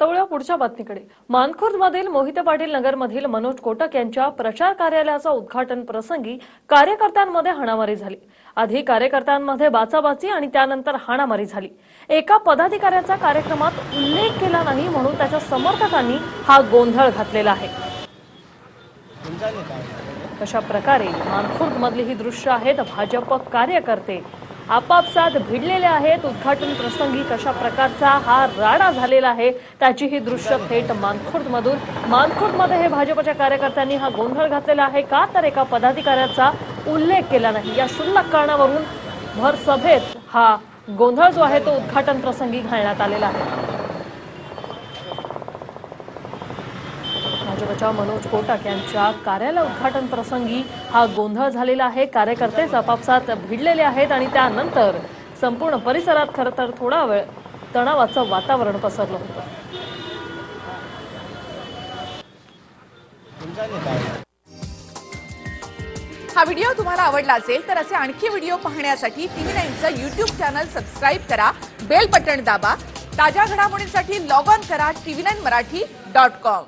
तवळ्या पुढच्या बातमीकडे. मानखुर्दमधील मोहिते पाटील नगरमधील मनोज कोटक यांच्या प्रचार कार्यालयाचा उद्घाटन प्रसंगी कार्यकर्त्यांमध्ये हाणामारी झाली. आधी कार्यकर्त्यांमध्ये बाचाबाची आणि त्यानंतर हाणामारी झाली. एका पदाधिकाऱ्याचा कार्यक्रमात उल्लेख केला नाही म्हणून त्याच्या समर्थकांनी हा गोंधळ घातलेला आहे. कशा प्रकारे मानखुर्द मधली ही दृश्य आहेत भाजप कार्यकर्ते आपापसात भिडलेले आहेत. उद्घाटन प्रसंगी कशा प्रकारचा हा राडा झालेला आहे त्याची ही दृश्य थेट मानखुर्द मधून मानखुर्दमध्ये हे भाजपच्या कार्यकर्त्यांनी हा गोंधळ घातलेला आहे का? तर एका पदाधिकाऱ्याचा उल्लेख केला नाही. या क्षुल्लक कारणावरून भर सभेत हा गोंधळ जो आहे तो उद्घाटन प्रसंगी घालण्यात आलेला आहे. भाजपच्या मनोज कोटक यांच्या कार्यालय उद्घाटन प्रसंगी हा गोंधळ झालेला आहे. कार्यकर्तेच आपापसात भिडलेले आहेत आणि त्यानंतर संपूर्ण परिसरात खरं तर थोडा वेळ तणावाचं वातावरण पसरलं होतं. हा व्हिडिओ तुम्हाला आवडला असेल तर असे आणखी व्हिडिओ पाहण्यासाठी टीव्ही नाईनचं युट्यूब चॅनल सबस्क्राईब करा बेल बटन दाबा ताज्या घडामोडींसाठी लॉग ऑन करा TV nine Marathi dot com.